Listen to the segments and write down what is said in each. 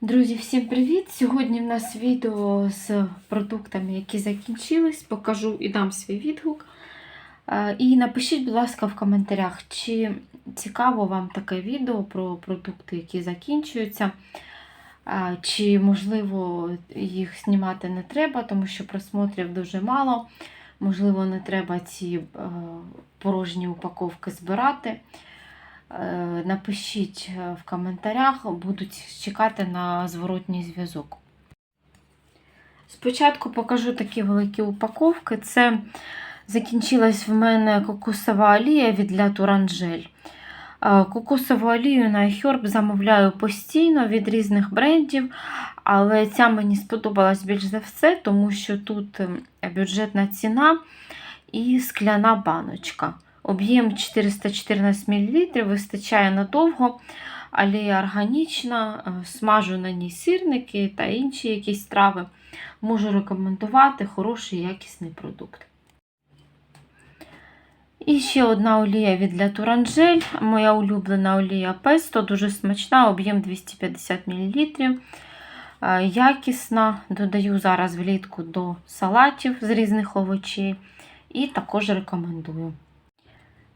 Друзі, всім привіт! Сьогодні в нас відео з продуктами, які закінчились. Покажу і дам свій відгук. Е, І напишіть, будь ласка, в коментарях, чи цікаво вам таке відео про продукти, які закінчуються, Е, чи, можливо, їх знімати не треба, тому що просмотрів дуже мало. Можливо, не треба ці е, порожні упаковки збирати. Е, Напишіть е, в коментарях, будуть чекати на зворотній зв'язок. Спочатку покажу такі великі упаковки. Це закінчилась в мене кокосова олія від для Туранжель. Е, Кокосову олію на iHerb замовляю постійно від різних брендів, але ця мені сподобалась більш за все, тому що тут ем, бюджетна ціна і скляна баночка. Об'єм 414 мл, вистачає надовго, олія органічна, е, смажу на ній сирники та інші якісь трави. Можу рекомендувати хороший якісний продукт. І ще одна олія від Туранжель. Моя улюблена олія Песто, дуже смачна, об'єм 250 мл. Е, Якісна. Додаю зараз влітку до салатів з різних овочей. І також рекомендую.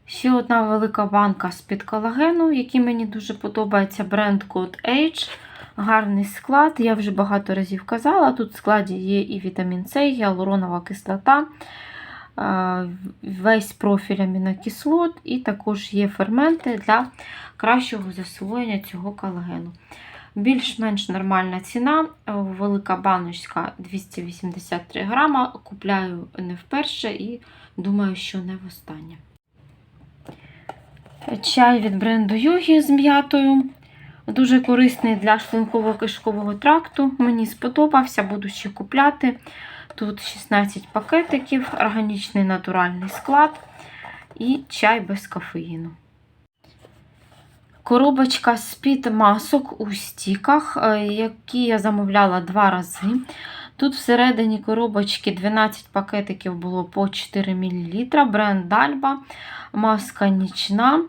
Ще одна велика банка з-під колагену, який мені дуже подобається бренд Code Age. Гарний склад. Я вже багато разів казала. Тут в складі є і вітамін С, і гіалуронова кислота, е, весь профіль амінокислот, і також є ферменти для кращого засвоєння цього колагену. Більш-менш нормальна ціна, е, велика баночка 283 грама. Купляю не вперше і думаю, що не востаннє. Чай від бренду Йогі з м'ятою. Дуже корисний для шлунково-кишкового тракту. Мені сподобався, буду ще купляти. Тут 16 пакетиків, органічний натуральний склад і чай без кофеїну. Коробочка з-під масок у стіках, е, які я замовляла два рази. Тут всередині коробочки 12 пакетиків було по 4 мл. Бренд Дальба, маска нічна,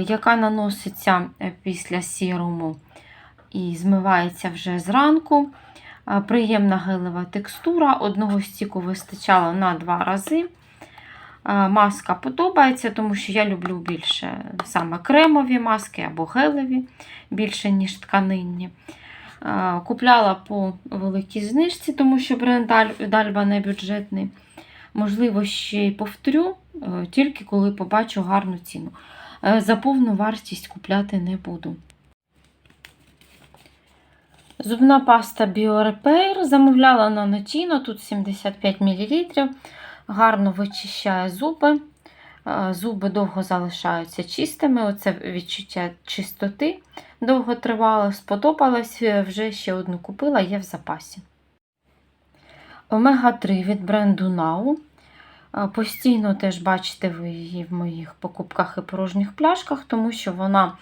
яка наноситься після сірому і змивається вже зранку. Приємна гелева текстура. Одного стіку вистачало на два рази. Маска подобається, тому що я люблю більше саме кремові маски або гелеві, більше, ніж тканинні. Купляла по великій знижці, тому що бренд Дальба не бюджетний. Можливо, ще й повторю, е, тільки коли побачу гарну ціну. Е, За повну вартість купляти не буду. Зубна паста BioRepair замовляла на Notino, тут 75 мл. Гарно вичищає зуби. Е, Зуби довго залишаються чистими. Оце відчуття чистоти довго тривало. Сподобалось, вже ще одну купила, є в запасі. Омега-3 від бренду Now. Е, Постійно теж бачите ви її в моїх покупках і порожніх пляшках, тому що вона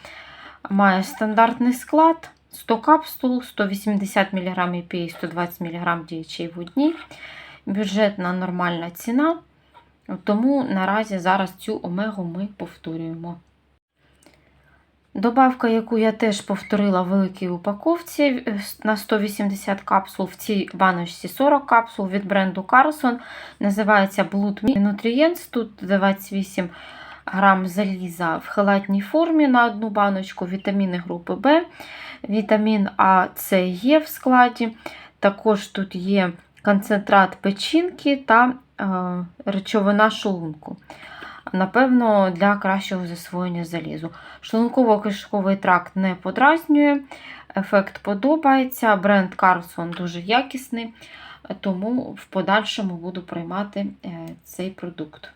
має стандартний склад. 100 капсул, 180 мг EPA, 120 мг діючий в одній. Бюджетна нормальна ціна. Тому наразі зараз цю омегу ми повторюємо. Добавка, яку я теж повторила в великій упаковці на 180 капсул, в цій баночці 40 капсул від бренду Carlson. Називається Blood Nutrients. Тут 28 грам заліза в хелатній формі на одну баночку, вітаміни групи В, вітамін А, С є в складі. Також тут є концентрат печінки та е, речовина шлунку. Напевно, для кращого засвоєння залізу. Шлунково-кишковий тракт не подразнює, ефект подобається. Бренд Carlson дуже якісний, тому в подальшому буду приймати е, цей продукт.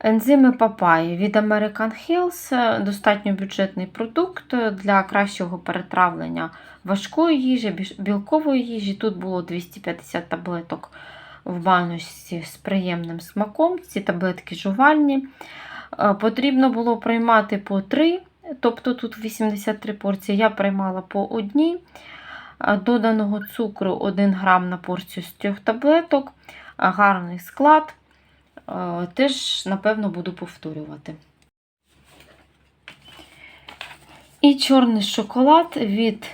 Ензими папаї від American Health достатньо бюджетний продукт для кращого перетравлення важкої їжі, білкової їжі. Тут було 250 таблеток в баночці з приємним смаком. Ці таблетки жувальні. Потрібно було приймати по 3, тобто тут 83 порції. Я приймала по одній. Доданого цукру 1 грам на порцію з 3 таблеток, гарний склад. Теж, напевно, буду повторювати. І чорний шоколад від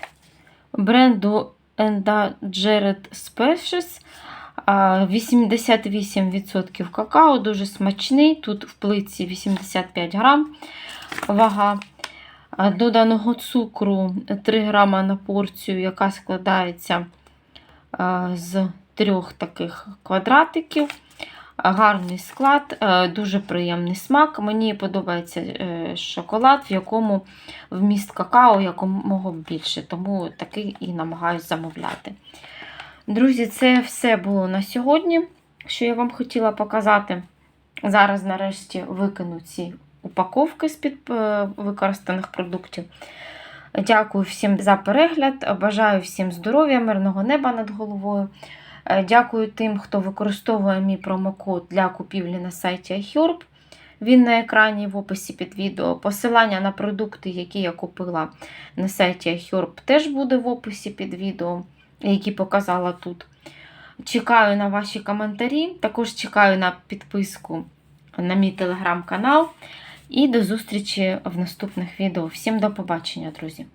бренду Endangered Species. А, 88% какао, дуже смачний. Тут в плитці 85 грам вага. Доданого цукру 3 грама на порцію, яка складається з трьох таких квадратиків. Гарний склад, дуже приємний смак. Мені подобається е, шоколад, в якому вміст какао якомога більше, тому такий і намагаюся замовляти. Друзі, це все було на сьогодні, що я вам хотіла показати. Зараз, нарешті, викину ці упаковки з-під е, використаних продуктів. Дякую всім за перегляд. Бажаю всім здоров'я, мирного неба над головою. Е, Дякую тим, хто використовує мій промокод для купівлі на сайті iHerb. Він на екрані в описі під відео. Посилання на продукти, які я купила на сайті iHerb, теж буде в описі під відео, які показала тут. Чекаю на ваші коментарі. Також чекаю на підписку на мій телеграм-канал. І до зустрічі в наступних відео. Всім до побачення, друзі!